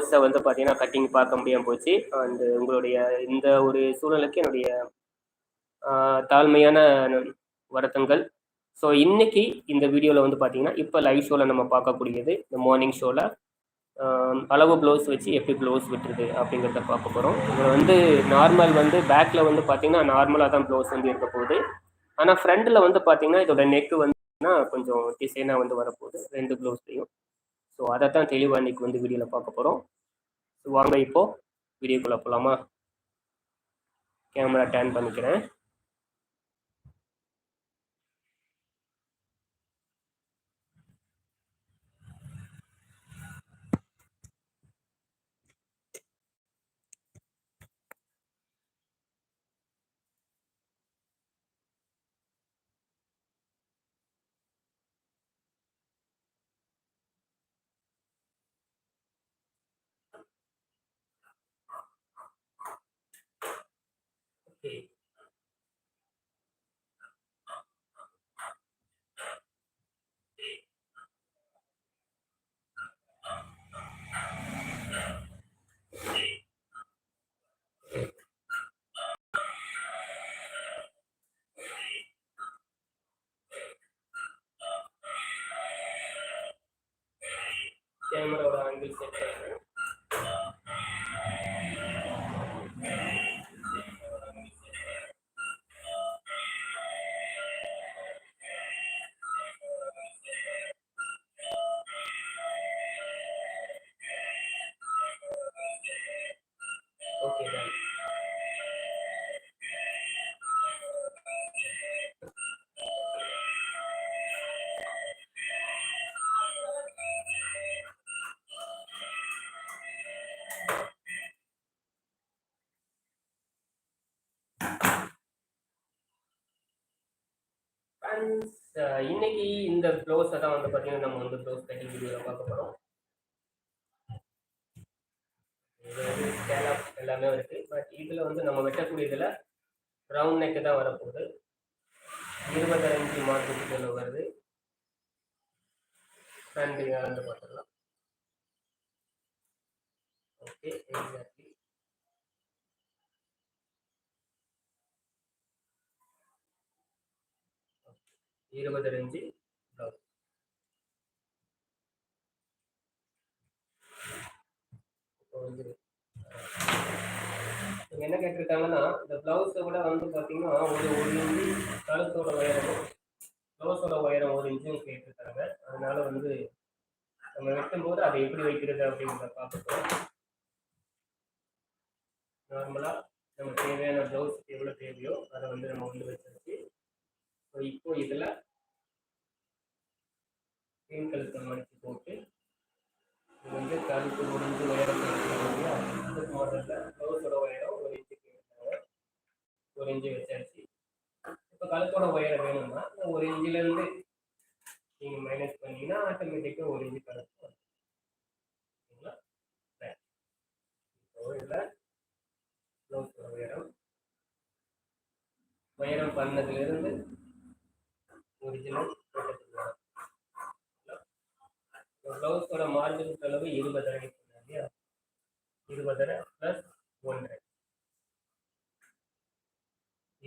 ப்ளவுஸை வந்து பார்த்தீங்கன்னா கட்டிங் பார்க்க முடியாமல் போச்சு. அண்டு உங்களுடைய இந்த ஒரு சூழலுக்கு என்னுடைய தாழ்மையான வருத்தங்கள். ஸோ இன்னைக்கு இந்த வீடியோவில் வந்து பார்த்தீங்கன்னா இப்போ லைவ் ஷோவில் நம்ம பார்க்கக்கூடியது இந்த மார்னிங் ஷோவில் அளவு ப்ளவுஸ் வச்சு எப்படி ப்ளவுஸ் விட்டுருது அப்படிங்கிறத பார்க்க போகிறோம் இதில் வந்து நார்மல் வந்து பேக்கில் வந்து பார்த்தீங்கன்னா நார்மலாக தான் ப்ளவுஸ் வந்து இருக்க போகுது. ஆனால் ஃப்ரண்டில் வந்து பார்த்தீங்கன்னா இதோட நெக்கு வந்து கொஞ்சம் டிசைனாக வந்து வரப்போகுது. ரெண்டு ப்ளவுஸ்லையும் ஸோ அதை தான் தெளிவாக இன்னைக்கு வந்து வீடியோவில் பார்க்க போகிறோம் ஸோ வாங்க இப்போது வீடியோக்குள்ளே போகலாமா கேமரா டேன் பண்ணிக்கிறேன். ஓகே இந்த ஃப்ளோஸை தான் வந்து பார்த்தீங்கன்னா நம்ம வந்து ப்ளவுஸ் கட்டிங் வீடியோவில் பார்க்க போகிறோம் இது வந்து ஸ்கேலப் எல்லாமே இருக்குது பட் இதில் வந்து நம்ம வெட்டக்கூடியதில் ரவுண்ட் நெக்கு தான் வரப்போகுது. இருபத்தஞ்சு மார்க்கு வருது? ஃப்ரண்ட் வந்து பார்த்துடலாம். ஓகே எக்ஸாக்ட்லி இருபது வந்துரு என்ன கேட்டிருக்காங்கன்னா இந்த ப்ளவுஸை கூட வந்து பார்த்தீங்கன்னா ஒரு ஒரு இன்ச்சு கழுத்தோட உயரமும் ப்ளவுஸோட உயரம் ஒரு இன்ச்சும் கேட்டிருக்காங்க. அதனால வந்து நம்ம வெட்டும்போது அதை எப்படி வைக்கிறது அப்படிங்கிறத பார்த்துப்போம். நார்மலாக நம்ம தேவையான பிளவுஸ் எவ்வளோ தேவையோ அதை வந்து நம்ம வந்து வச்சிருச்சு இப்போ இதில் பின் கழுத்தை மடித்து போட்டு இது வந்து கழுத்து முடிஞ்சு உயரம் இல்லையா ப்ளவுஸோட உயரம் ஒரு இன்ச்சுக்கு ஒரு இன்ச்சு வச்சாச்சு இப்போ கழுத்தோட ஒயரை வேணும்னா ஒரு இன்ச்சிலேருந்து நீங்கள் மைனஸ் பண்ணீங்கன்னா ஆட்டோமேட்டிக்காக ஒரு இன்ச்சு கழுத்து ஓகேங்களா இப்போ இதில் ப்ளவுஸோட உயரம் உயரம் பண்ணதுலேருந்து ஒரிஜினல் ப்ளவுஸோட மார்ஜின் அளவு இருபது சொன்னேன் இருபதரை ப்ளஸ் ஒன்றை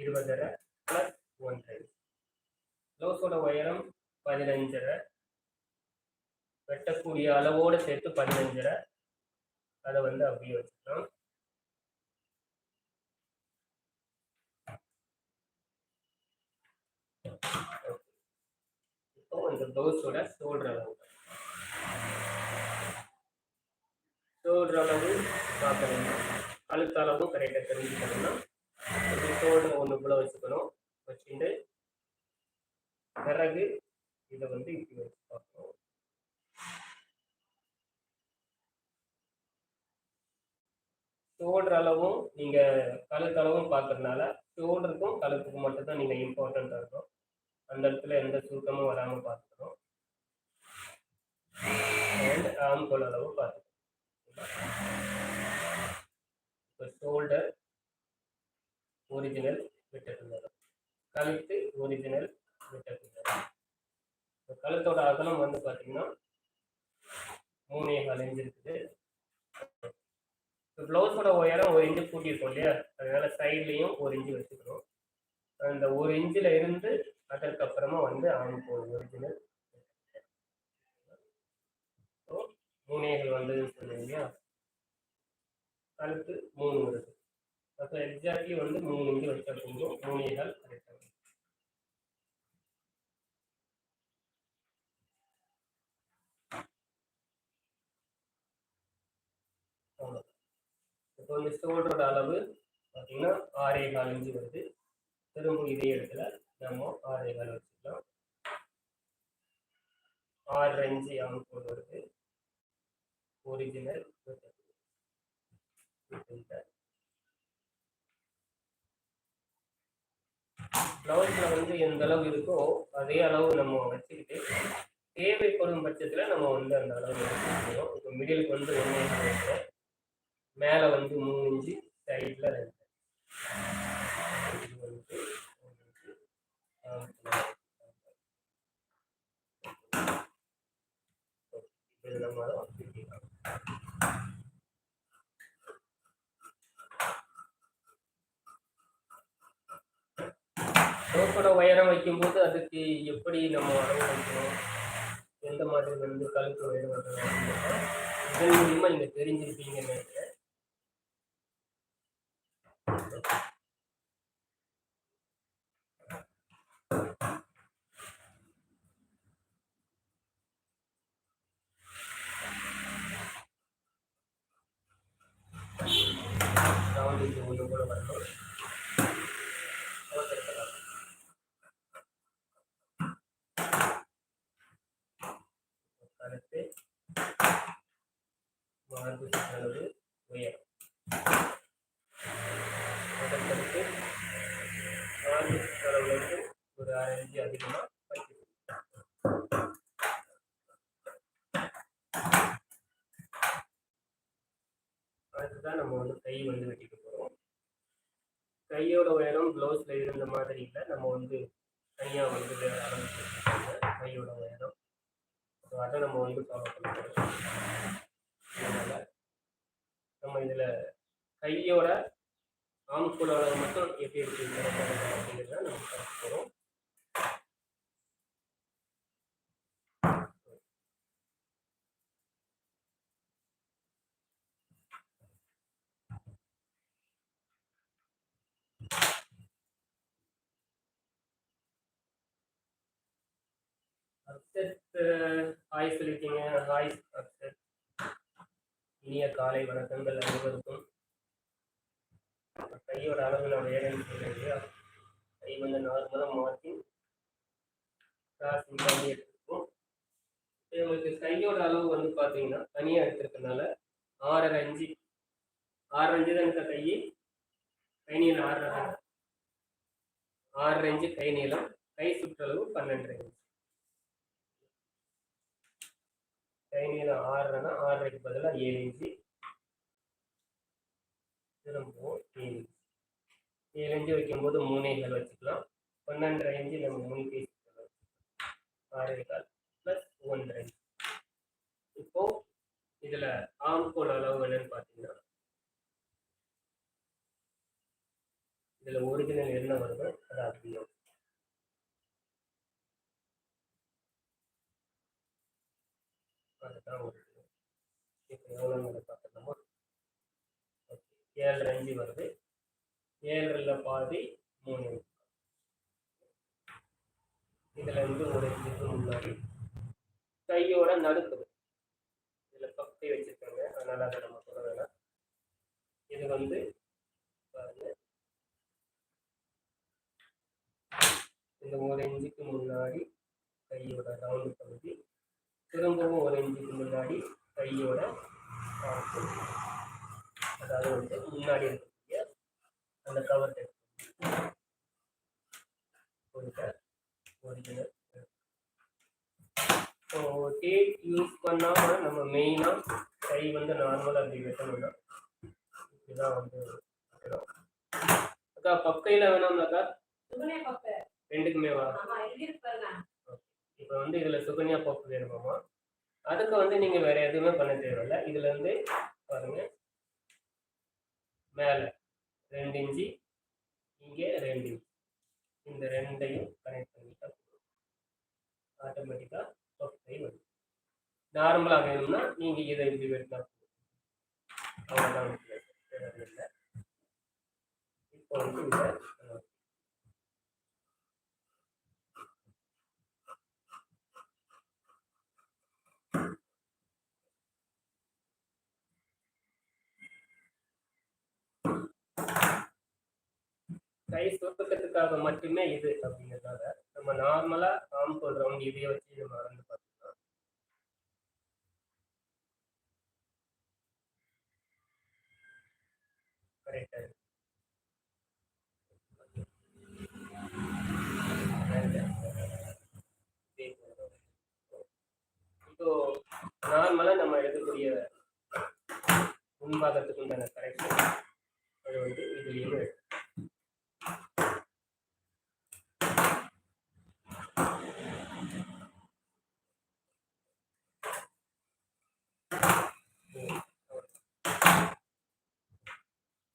இருபதரை ப்ளஸ் ஒன்றை லோஸோட உயரம் பதினஞ்சரை. வெட்டக்கூடிய அளவோடு சேர்த்து பதினஞ்சரை. அதை வந்து அப்படியே வச்சுக்கலாம். இப்போ இந்த ப்ளவுஸோட ஷோல்டர் அளவு ஷோல்டர் அளவு பார்க்கணும் கழுத்து அளவும் கரெக்டாக தெரிஞ்சுக்கணும்னா ஷோல்டர் ஒன்றுக்குள்ளே வச்சுக்கணும். வச்சுட்டு பிறகு இதை வந்து இப்படி வச்சு பார்க்கணும். ஷோல்டர் அளவும் நீங்கள் கழுத்து அளவும் பார்க்கறதுனால ஷோல்டருக்கும் கழுத்துக்கும் மட்டும்தான் நீங்கள் இம்பார்ட்டண்ட்டாக இருக்கும் அந்த இடத்துல எந்த சுருக்கமும் வராமல் பார்த்துக்கணும். அண்ட் ஆம் அளவு பார்த்துக்கணும். இப்போ ஷோல்டர் ஒரிஜினல் விட்டதுள்ளது கழுத்து ஒரிஜினல் விட்டதுள்ளது இப்போ கழுத்தோட அகலம் வந்து பார்த்தீங்கன்னா மூணே கால் இன்ச் இருக்குது. இப்போ ப்ளவுஸோட உயரம் ஒரு இன்ச்சு கூட்டியிருக்கோம் இல்லையா? அதனால சைட்லேயும் ஒரு இன்ச்சு வச்சுக்கணும். அந்த ஒரு இன்ச்சில் இருந்து அதற்கப்புறமா வந்து ஆண் போகுது ஒரிஜினல் மூணைகள் வந்ததுன்னு சொன்னீங்க அடுத்து கழுத்து மூணு வருது. அப்போ எக்ஸாக்ட்லி வந்து மூணு இங்கே வச்சா போதும். மூணைகள் கரெக்டாக அவ்வளோதான் இப்போ வந்து ஷோல்டரோட அளவு பார்த்தீங்கன்னா ஆறே கால் இஞ்சி வருது. திரும்ப இதே இடத்துல நம்ம ஆறே கால் வச்சுக்கலாம். ஆறு இஞ்சி ஆம்பூர் வருது. ஒரிஜினல் பிளவுஸ்ல வந்து எந்த அளவு இருக்கோ அதே அளவு நம்ம வச்சுக்கிட்டு தேவைப்படும் பட்சத்தில் நம்ம வந்து அந்த அளவு வச்சுக்கணும் இப்போ மிடிலுக்கு வந்து ஒன்று இன்ச்சு மேலே வந்து மூணு இன்ச்சு சைடில் ரெண்டு இது வந்து நம்ம அதை வச்சுக்கலாம். ரோப்போட உயரம் வைக்கும்போது அதுக்கு எப்படி நம்ம அளவு வைக்கணும்? எந்த மாதிரி வந்து கழுத்து உயரம் வைக்கணும்? இதன் மூலியமா நீங்க தெரிஞ்சிருப்பீங்கன்னு நினைக்கிறேன் ரவுண்ட் இது ஒன்று கூட வரணும் ஓகே கழுத்து மார்பு அளவு உயரம் அதற்கடுத்து மார்பு அளவுக்கு ஒரு அரை இன்ச்சு அதிகமாக வைக்கணும் அதுதான் நம்ம வந்து கை வந்து வெட்டிக்க போகிறோம் கையோட உயரம் ப்ளவுஸில் இருந்த மாதிரி இல்லை. நம்ம வந்து தனியாக வந்து ஆரம்பிச்சோம் அளவு வச்சிருக்காங்க கையோட உயரம் ஸோ அதை நம்ம வந்து ஃபாலோ பண்ணுறோம் அதனால் நம்ம இதில் கையோட ஆம்கூட அளவு மட்டும் எப்படி இருக்கு அப்படிங்கிறத நம்ம பார்க்க போகிறோம் அப்செட் ஹாய் சொல்லிட்டீங்க ஹாய் இனிய காலை வணக்கங்கள் அனைவருக்கும். கையோட அளவு நான் வேலைன்னு சொல்றேன் இல்லையா கை வந்து நார்மலாக மாற்றி கிராசிங் பண்ணி எடுத்துருக்கோம் இப்போ உங்களுக்கு கையோட அளவு வந்து பார்த்தீங்கன்னா தனியாக எடுத்துருக்கனால ஆறரை அஞ்சு. ஆறரை அஞ்சு தான் இருக்க கை கை நீளம் ஆறரை ஆறரை அஞ்சு கை நீளம். கை சுற்றளவு பன்னெண்டரை இன்ச்சு கை நீளம் ஆறரைனா ஆறரைக்கு பதிலாக ஏழு இன்ச்சு. திரும்பவும் ஏழு இன்ச்சு. ஏழு இன்ச்சு வைக்கும்போது மூணைகள் வச்சுக்கலாம். பன்னெண்டரை இன்ச்சு நம்ம மூணு பீஸ் ஆறே கால் ப்ளஸ் ஒன்றரை இப்போ இதில் ஆம்கோல் அளவு என்னன்னு பார்த்தீங்கன்னா இதில் ஒரிஜினல் என்ன வருதோ அது அப்படியே அதுதான் ஒரு இப்போ எவ்வளோங்கிறத பார்த்துக்கலாமா ஓகே ஏழரை அஞ்சு வருது ஏழரில் பாதி மூணு இதில் இருந்து ஒரு இன்ச்சுக்கு முன்னாடி கையோட நடுக்குது இதில் பக்தி வச்சுருக்காங்க அதனால் அதை நம்ம சொல்ல வேணாம் இது வந்து பாருங்க இந்த ஒரு இன்ச்சுக்கு முன்னாடி கையோட ரவுண்ட் பகுதி திரும்பவும் ஒரு இன்ச்சுக்கு முன்னாடி கையோட. அதாவது வந்து முன்னாடி இருக்கக்கூடிய அந்த cover original so tape use பண்ணாமல் நம்ம மெயினாக கை வந்து நார்மலாக அப்படி வெட்டணும்னா இதுதான் வந்து. அக்கா பக்கையில் வேணாம்னாக்கா. ரெண்டுக்குமே வா. இப்போ வந்து இதில் சுகன்யா போக்கு வேணுமாமா அதுக்கு வந்து நீங்கள் வேற எதுவுமே பண்ண தேவையில்ல. இதுல இருந்து பாருங்க. மேலே ரெண்டு இன்ச்சு இங்கே ரெண்டு இன்ச்சு இந்த ரெண்டையும் கனெக்ட் பண்ணிட்டா ஆட்டோமேட்டிக்காக பஃபை வரும். நார்மலாக வேணும்னா நீங்கள் இதை இப்படி வெட்டினா போதும். அவ்வளோதான் இல்லை. இப்போ வந்து இதை கை சுத்தத்துக்காக மட்டுமே இது அப்படிங்கிறதால நம்ம நார்மலா ஆம் சொல்றவங்க இதைய வச்சு நம்ம வந்து பார்த்துக்கலாம். கரெக்டா இப்போ நார்மலா நம்ம எடுக்கக்கூடிய முன்பாகத்துக்கு உண்டான கரெக்ஷன் வந்து இது எடுக்கணும்.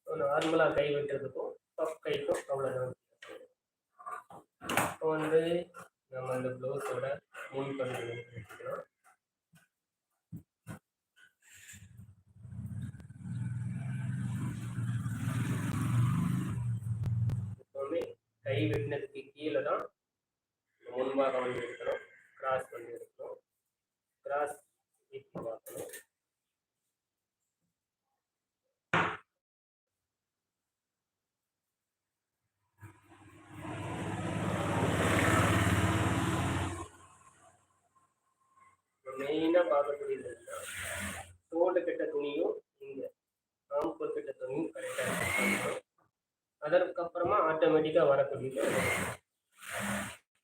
நார்மலாக கை வைக்கிறதுக்கும் பஃப் கைக்கும் அவ்வளோதான் இப்போ வந்து நம்ம அந்த ப்ளவுஸோட முன் பகுதி எடுத்துக்கலாம் கை வெட்டினதுக்கு கீழே தான் முன்பாக வந்து எடுக்கணும் கிராஸ் பண்ணி எடுக்கணும் கிராஸ் பார்க்கணும் மெயினாக பார்க்கக்கூடியது என்னன்னா தோடு கட்ட துணியும் இங்கே காம்பு கட்ட துணியும் கரெக்டாக அதற்கு அப்புறமா ஆட்டோமேட்டிக்காக வரக்கூடிய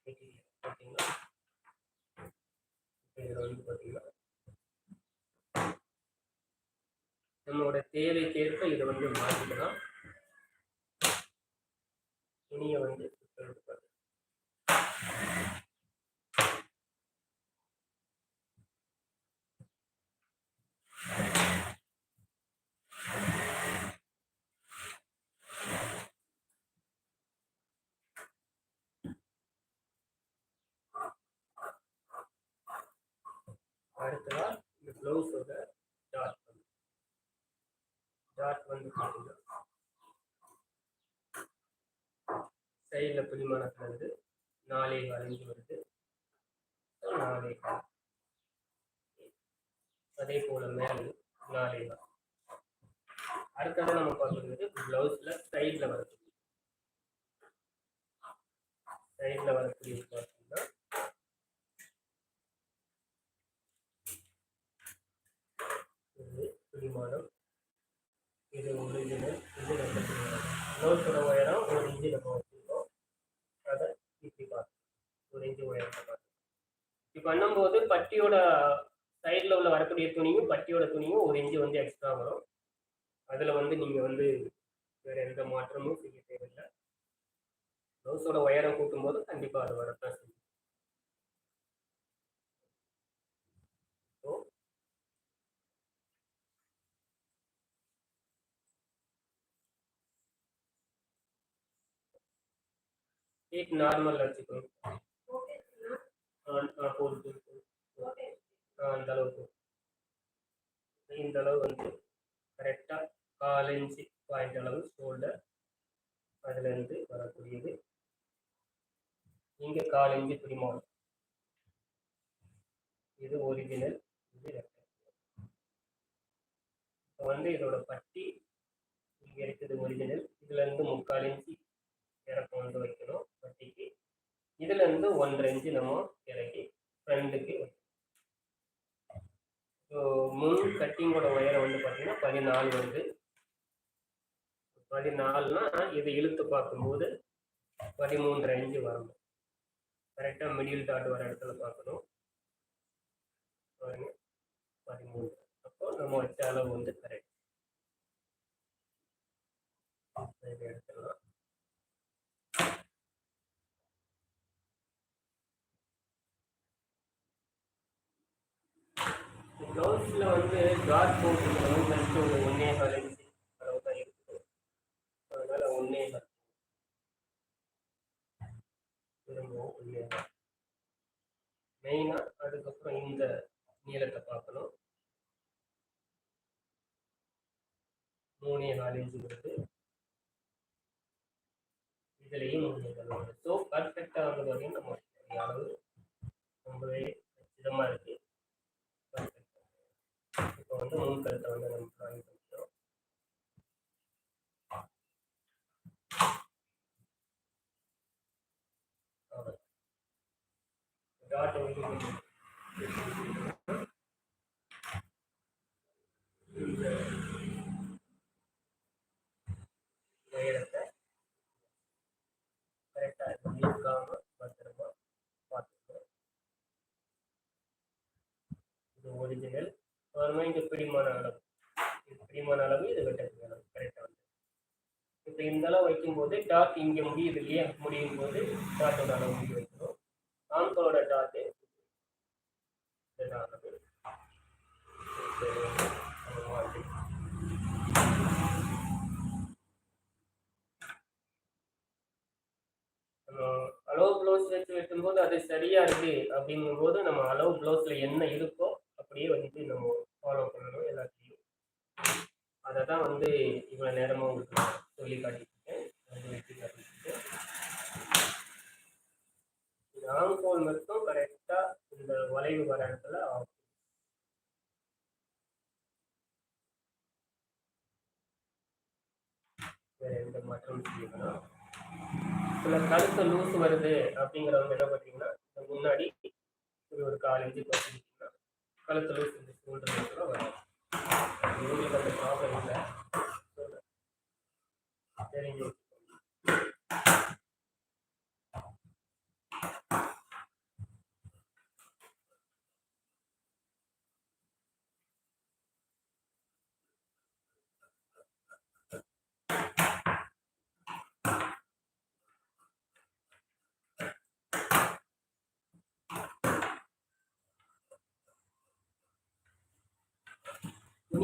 மெட்டீரியல் ஓகேங்களா இதில் வந்து பார்த்தீங்கன்னா நம்மளோட தேவைக்கேற்ப இதை வந்து மாற்றிக்கலாம் துணியை வந்து சுத்தம் பண்ணி அடுத்ததா இந்த ப்ளவுஸோட டாட் வந்து டாட் வந்து பார்த்தீங்கன்னா சைடில் பிடிமானத்தில் வந்து நாலே வரைஞ்சி வருது. நாலே அதே போல மேலே நாலே அடுத்தது நம்ம பார்க்குறது பிளவுஸ்ல சைடில் வரக்கூடிய சைடில் வரக்கூடிய பார்த்தீங்கன்னா இது பிடிமானம் இது ஒரிஜினல் இது ரெண்டு பிளவுஸோட உயரம் ஒரு இன்ச்சு நம்ம வச்சுருக்கோம் அதை இப்படி பார்த்து ஒரு இன்ச்சு உயரத்தை பார்த்து இப்படி பண்ணும்போது பட்டியோட சைடில் உள்ள வரக்கூடிய துணியும் பட்டியோட துணியும் ஒரு இன்ச்சு வந்து எக்ஸ்ட்ரா வரும். அதில் வந்து நீங்கள் வந்து வேறு எந்த மாற்றமும் செய்ய தேவையில்லை. ப்ளவுஸோட உயரம் கூட்டும்போது கண்டிப்பாக அது வரத்தான் செய்யும் ஸோ एक நார்மல் வச்சுக்கணும் ஆ, ஆ, போதும் போதும், போதும். ஆ, அந்த அளவுக்கு இந்த அளவு வந்து கரெக்டாக கால் இன்ச்சு பாயிண்ட் அளவு ஷோல்டர் அதுலேருந்து வரக்கூடியது இங்கே கால் இன்ச்சு பிடிமானம் இது ஒரிஜினல் இது இப்போ வந்து இதோட பட்டி இங்கே இருக்குது ஒரிஜினல் இதுலேருந்து முக்கால் இன்ச்சு இறக்கம் வந்து வைக்கணும் பட்டிக்கு. இதுலேருந்து ஒன்றரை இன்ச்சு நம்ம இறக்கி ஃப்ரண்ட்டுக்கு வைக்கணும். ஸோ முன் கட்டிங்கோட உயரம் வந்து பார்த்தீங்கன்னா பதினாலு வருது. பதினாலுனா இதை இழுத்து பார்க்கும்போது பதிமூன்று இன்ச்சு வரணும். கரெக்டாக மிடில் டாட் வர இடத்துல பார்க்கணும். பாருங்க பதிமூணு அப்போ நம்ம வச்ச அளவு வந்து கரெக்ட் எடுத்துக்கலாம் ப்ளவுஸில் வந்து காட் போட்டுருக்கணும் ஃபஸ்ட்டு ஒரு ஒன்னே கால் அளவு தான் இருக்குது. அதனால் ஒன்னே கால் திரும்பவும் ஒன்னே மெயினாக அதுக்கப்புறம் இந்த நீளத்தை பார்க்கணும். மூணே நாலு இன்ச்சு வருது இதுலேயும் மூணே வருது ஸோ பர்ஃபெக்டாக வந்து பார்த்தீங்கன்னா நம்ம அளவு ரொம்பவே கச்சிதமாக இருக்குது இப்போ வந்து முன் கருத்தை வந்து நம்ம drawing பண்ணிக்கிறோம். அவ்வளவுதான். dot வந்து இந்த உயரத்தை கரெக்டாக இருக்காம. பத்திரமா பார்த்துக்கணும். இது ஒரிஜினல் அப்புறமா இங்கே பிடிமான அளவு. இது பிடிமான அளவு இது வெட்டக்கூடிய அளவு. கரெக்டாக வந்து. இப்போ இந்த அளவு வைக்கும்போது டாட் இங்கே முடியுது இல்லையா? முடியும் போது டாட்டோட அளவு இங்கே வைக்கணும் ஆண்களோட டாட்டு இதுதான் அளவு இது அந்த மாதிரி நம்ம அளவு ப்ளவுஸ் வச்சு வெட்டும்போது அது சரியா இருக்கு அப்படிங்கும்போது நம்ம அளவு ப்ளவுஸ்ல என்ன இருக்கோ அப்படியே வந்து நம்ம ஃபாலோ பண்ணணும் எல்லாத்தையும் அதை தான் வந்து இவ்வளோ நேரமாக உங்களுக்கு நான் சொல்லி காட்டியிருக்கேன் வெட்டி காட்டியிருக்கேன் ஆம்கோல் மட்டும் கரெக்டாக இந்த வளைவு வர இடத்துல ஆகும். வேற எந்த மாற்றம் செய்யணும் சில கழுத்து லூஸ் வருது அப்படிங்கிறவங்க என்ன பார்த்தீங்கன்னா முன்னாடி ஒரு ஒரு கால் இன்ச்சு பார்த்தீங்கன்னா கழுத்து லூஸ் இந்த ஷோல்டர் கூட வரும். உங்களுக்கு அந்த ப்ராப்ளம் இல்லை. சரிங்க.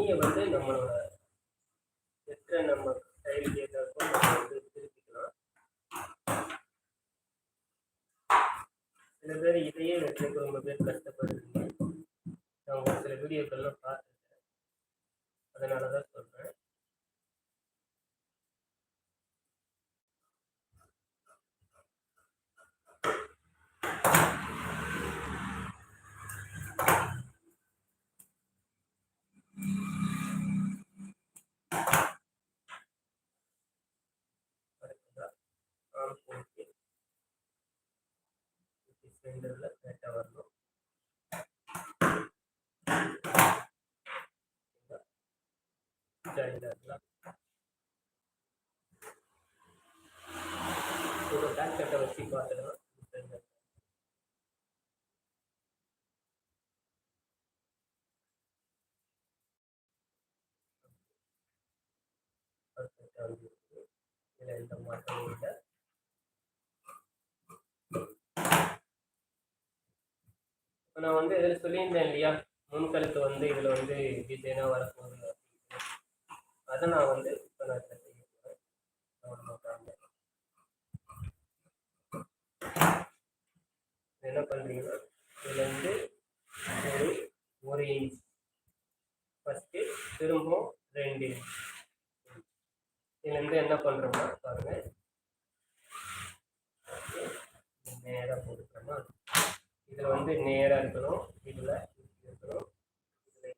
துணியை வந்து நம்மளோட எத்தனை நம்ம ஸ்டைல் கேட்டப்போ நம்ம வந்து திருப்பிக்கலாம் சில பேர் இதையே வெட்டுறதுக்கு ரொம்ப பேர் கஷ்டப்படுறீங்க நான் ஒரு சில வீடியோக்கள்லாம் பார்த்துருக்கேன். அதனால தான் சொல்கிறேன் அடுத்ததாக ஆம் போட்டு சென்டரில் கரெக்டாக வரணும் ஜாயிண்டாக ஒரு பேக் கட்டை வச்சு பார்த்துக்கலாம் இதில் எந்த மாற்றமும் இல்லை இப்போ நான் வந்து இதில் சொல்லியிருந்தேன் இல்லையா? முன்கழுத்து வந்து இதில் வந்து டிசைனாக வரப்போகுது அதை நான் வந்து இப்போ நான் இதில் செய்ய போகிறேன் கவனமாக பாருங்க. என்ன பண்ணுறீங்கன்னா இதில் வந்து ஒரு ஒரு இன்ச் ஃபஸ்ட்டு திரும்பவும் ரெண்டு இன்ச் இதுலேருந்து என்ன பண்ணுறோம்னா பாருங்க. நேராக போட்டுக்கிறோமா? இதில் வந்து நேராக இருக்கணும். இதில் இருக்கணும். இதில்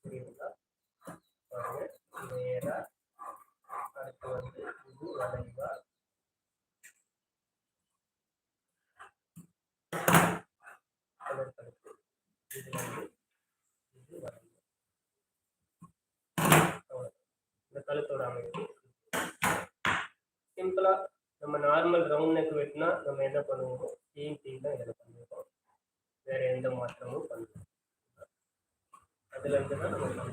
புரியுதுங்களா பாருங்க. நேராக அடுத்து வந்து இது வளைவாக அதற்கு அடுத்து இது வந்து இது வளைவு அவ்வளவுதான். இந்த கழுத்தோட அமைப்பு சிம்பிளா நம்ம நார்மல் ரவுண்ட் நெக் வெட்டினா நம்ம என்ன பண்ணுவோமோ? சேம் திங் தான் இதில் பண்ணிருக்கோம் வேற எந்த மாற்றமும் பண்ணுவோம் அதுல இருந்து தான் நம்ம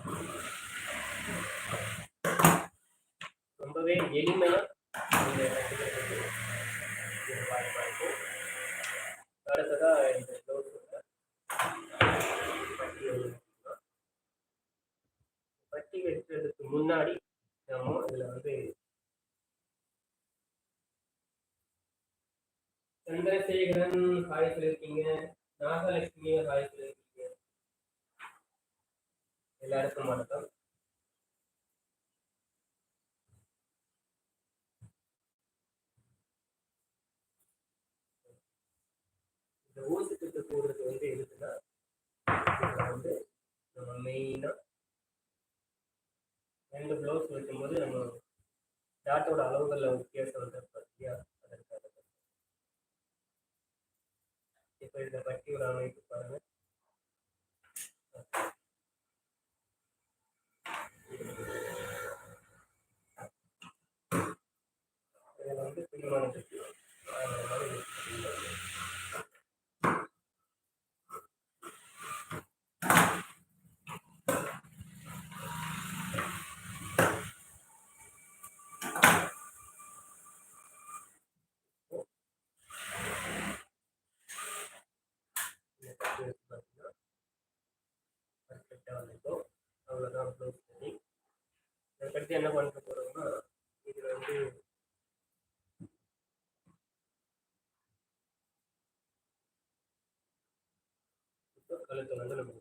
ரொம்பவே எளிமையா இந்த கற்றுக்கிறதுக்கு இது வாய்ப்பா இருக்கும் அடுத்ததா இந்த பட்டி பட்டி வெட்டுறதுக்கு முன்னாடி நம்ம இதுல வந்து சந்திரசேகரன் ஹாய் சொல்லியிருக்கீங்க நாகலட்சுமியும் ஹாய் சொல்லியிருக்கீங்க எல்லாருக்கும் வணக்கம். இந்த ஊசி போடுறது வந்து எதுக்குன்னா வந்து நம்ம மெயினாக ரெண்டு ப்ளவுஸ் வைக்கும்போது நம்ம டாட்டோட அளவுகளில் வித்தியாசம் வந்து பார்த்தியா அதற்காக இப்போ இந்த பட்டியோட அமைப்பு பாருங்க. இதில் வந்து பிடிமான பட்டி அந்த மாதிரி use பண்ணிக்கலாம். இந்த கட்டி வச்சு பார்த்தீங்கன்னா பர்ஃபெக்டாக வந்துட்டோம் அவ்வளோதான் ப்ளவுஸ் பண்ணி அதுக்கடுத்து என்ன பண்ண போகிறோம்னா இதில் வந்து இப்போ கழுத்தை வந்து நம்ம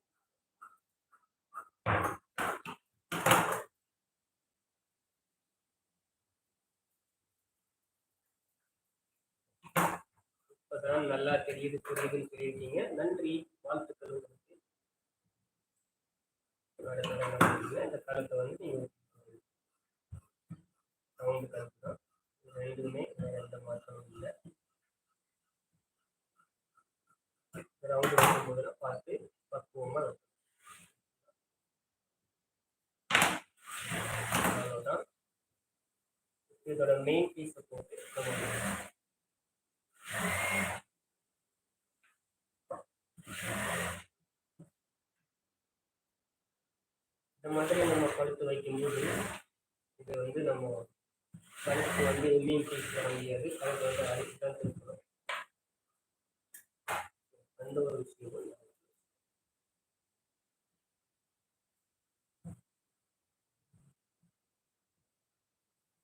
இப்போதான் நல்லா தெரியுது புரியுதுன்னு சொல்லியிருக்கீங்க நன்றி வாழ்த்துக்கள் உங்களுக்கு அடுத்த நாள் இந்த கருத்தை வந்து நீங்கள் ரவுண்டு கருத்து தான் இது ரெண்டுமே வேற எந்த மாற்றமும் இல்லை ரவுண்டு வைக்கும்போது பார்த்து பக்குவமாக வைக்கணும். அவ்வளோதான் இதோட மெயின் பீஸை போட்டு இந்த மாதிரி நம்ம பழுத்து வைக்கும்போது இது வந்து நம்ம பழுத்து வந்து மீன் பீஸ் வர முடியாது கழுத்து வந்து அரைச்சி தான் திருப்பணும் அந்த ஒரு விஷயம்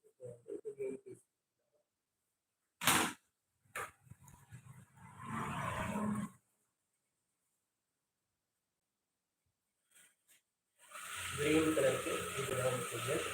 இது வந்து இது main piece. கிரீன் கலருக்கு இதுதான் முக்கியம்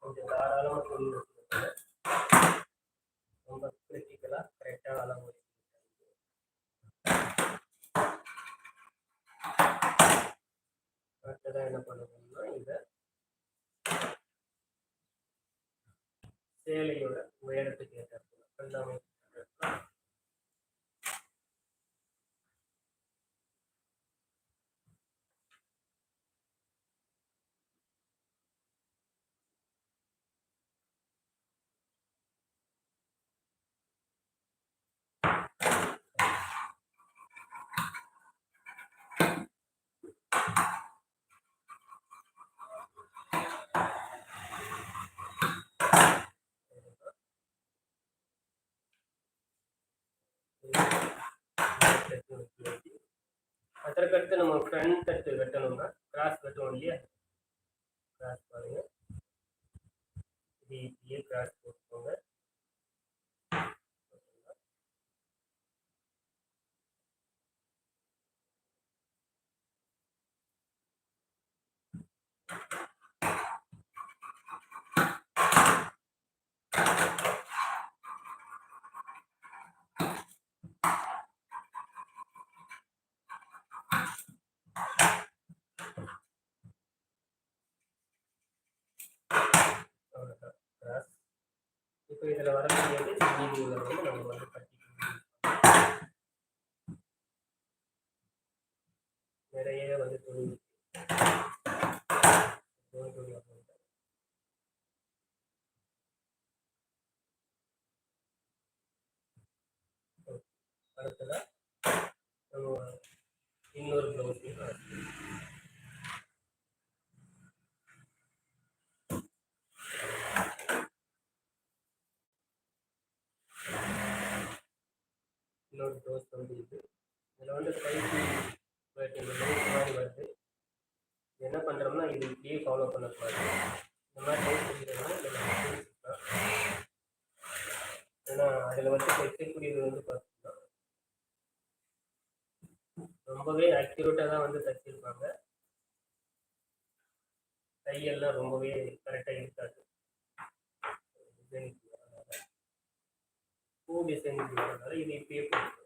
கொஞ்சம் தாராளமாக துணி ரொம்ப கிரிட்டிக்கலாக கரெக்டான அளவு அடுத்ததாக என்ன பண்ணணும்னா இதை சேலையோட உயரத்துக்கு ஏற்ற எல்லாமே அதற்கடுத்து நம்ம ஃப்ரண்ட் தட்டு வெட்டணும்னா கிராஸ் வெட்டணும் இல்லையா? கிராஸ் பாருங்க. இது இப்படியே கிராஸ் போட்டுக்கோங்க. அவ்வளோதான் இதில் வரக்கூடியது நீதி உள்ளது நம்ம வந்து கட்டிக்கணும் நிறைய வந்து துணி இருக்கு. துணி துணி அப்படின்ட்டு. அடுத்ததா நம்ம இன்னொரு ப்ளவுஸ் வந்து ஸ்பைசி பட் இந்த மாதிரி வருது. என்ன பண்ணுறோம்னா இது இப்படியே ஃபாலோ பண்ணக்கூடாது. இந்த மாதிரி லேஸ் பண்ணிட்டோம்னா இதில் ஏன்னா அதில் வந்து தைக்கக்கூடியது வந்து பார்த்தீங்கன்னா ரொம்பவே அக்யூரேட்டாக தான் வந்து தைச்சிருப்பாங்க. கையெல்லாம் ரொம்பவே கரெக்டாக இருக்காது. டிசைனுக்கு பூ டிசைன் இது இப்படியே போட்டு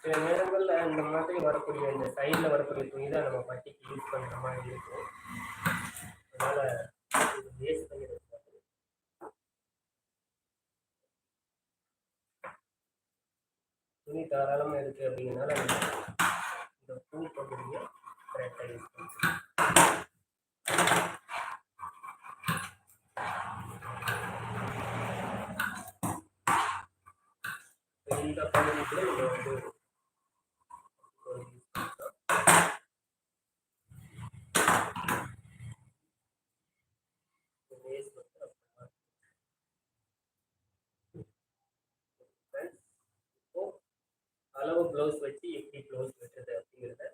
சில நேரங்களில் இந்த மாதிரி வரக்கூடிய இந்த சைடில் வரக்கூடிய துணி தான் நம்ம பட்டிக்கு யூஸ் பண்ணுற மாதிரி இருக்கும். அதனால வேஸ்ட் பண்ணிடக்கூடாது துணி தாராளமாக இருக்குது அப்படிங்கிறனால நம்ம இந்த பூ பகுதியை கரெக்டாக யூஸ் பண்ணுறோம் இந்த பகுதிக்குள்ள நம்ம வந்து ஒரு use பண்ணிக்கலாம். இந்த waist வந்து அப்புறமா Friends, இப்போ அளவு ப்ளவுஸ் வச்சு எப்படி ப்ளவுஸ் வெட்டுறது அப்படிங்கிறத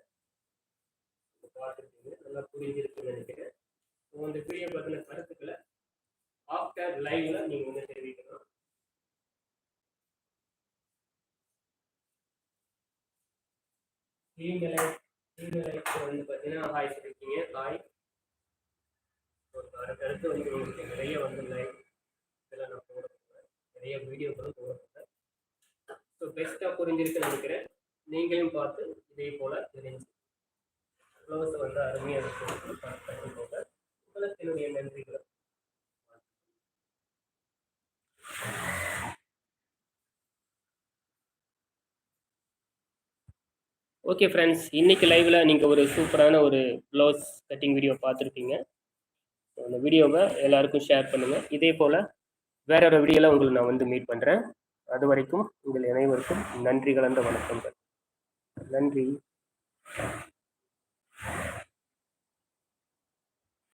இப்போ பார்த்துருக்கீங்க நல்லா புரிஞ்சிருக்குன்னு நினைக்கிறேன் ஸோ இந்த வீடியோ பற்றின கருத்துக்களை ஆஃப்டர் லைவ்ல நீங்கள் வந்து தெரிவிக்கணும் நீங்களே நீங்களே இப்போ வந்து பார்த்தீங்கன்னா ஹாய் சொல்லியிருக்கீங்க ஹாய் அடுத்தடுத்து வந்து உங்களுக்கு நிறைய வந்து லைவ் இதெல்லாம் நான் போட போகிறேன் நிறைய வீடியோக்களும் போட போகிறேன் ஸோ பெஸ்ட்டாக புரிஞ்சிருக்குன்னு நினைக்கிறேன். நீங்களும் பார்த்து இதே போல் தெரிஞ்சு. ப்ளவுஸை வந்து அருமையாக இருக்கு. கற்றுக்கோங்க உங்களுக்கு என்னுடைய நன்றிகளை ஓகே ஃப்ரெண்ட்ஸ் இன்னைக்கு லைவ்ல நீங்கள் ஒரு சூப்பரான ஒரு ப்ளவுஸ் கட்டிங் வீடியோ பார்த்துருப்பீங்க. அந்த வீடியோவை எல்லாருக்கும் ஷேர் பண்ணுங்கள் இதே போல் வேற ஒரு வீடியோவில் உங்களை நான் வந்து மீட் பண்ணுறேன் அது வரைக்கும் உங்கள் அனைவருக்கும் நன்றி கலந்த வணக்கங்கள். நன்றி.